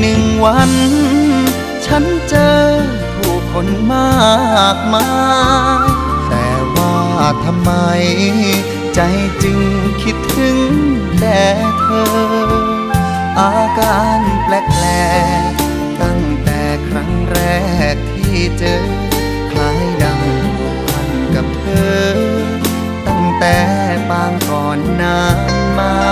หนึ่งวัน ฉันเจอผู้คนมากมายแต่ว่าทำไม ใจจึงคิดถึงแต่เธอ อาการแปลกๆตั้งแต่ครั้งแรกที่เจอคล้ายดังผูกพันกับเธอ ตั้งแต่ปางก่อนนานมา